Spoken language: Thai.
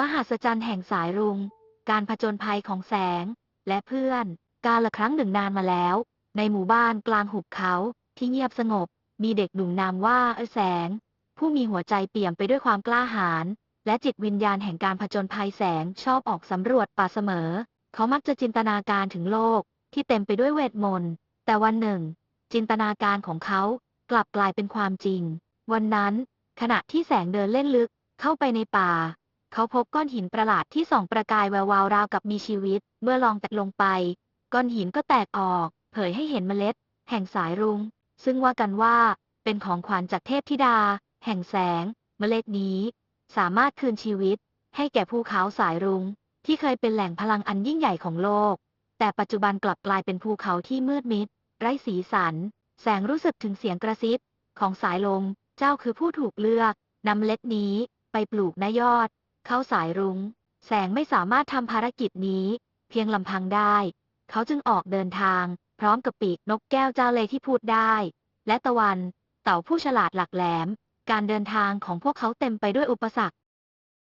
มหัศจรรย์แห่งสายรุง้งการผจญภัยของแสง และเพื่อน กาละครั้งหนึ่งนานมาแล้ว ในหมู่บ้านกลางหุบเขาที่เงียบสงบ มีเด็กหนุ่มนามว่าเอแสง ผู้มีหัวใจเปี่ยมไปด้วยความกล้าหาญและจิตวิญญาณแห่งการผจญภัยแสงชอบออกสำรวจป่าเสมอ เขามักจะจินตนาการถึงโลกที่เต็มไปด้วยเวทมนต์ แต่วันหนึ่ง จินตนาการของเขากลับกลายเป็นความจริง วันนั้น ขณะที่แสงเดินเล่นลึกเข้าไปในป่า เขาพบก้อนหินประหลาดที่ส่องประกายแวววาวราวกับมีชีวิต เมื่อลองแตะลงไป ก้อนหินก็แตกออก เผยให้เห็นเมล็ด แห่งสายรุง้ง ซึ่งว่ากันว่า เป็นของขวัญจากเทพธิดา แห่งแสง เมล็ดนี้ สามารถคืนชีวิต ให้แก่ภูเขาสายรุง้ง ที่เคยเป็นแหล่งพลังอันยิ่งใหญ่ของโลก แต่ปัจจุบันกลับกลายเป็นภูเขาที่มืดมิด ไร้สีสัน แสงรู้สึกถึงเสียงกระซิบของสายลม เจ้าคือผู้ถูกเลือกนำเมล็ดนี้ไปปลูกณยอด เขาสายรุง้ง แสงไม่สามารถทำภารกิจนี้ เพียงลำพังได้ เขาจึงออกเดินทาง พร้อมกับปีกนกแก้วเจ้าเลยที่พูดได้ และตะวัน เต่าผู้ฉลาดหลักแหลม การเดินทางของพวกเขาเต็มไปด้วยอุปสรรค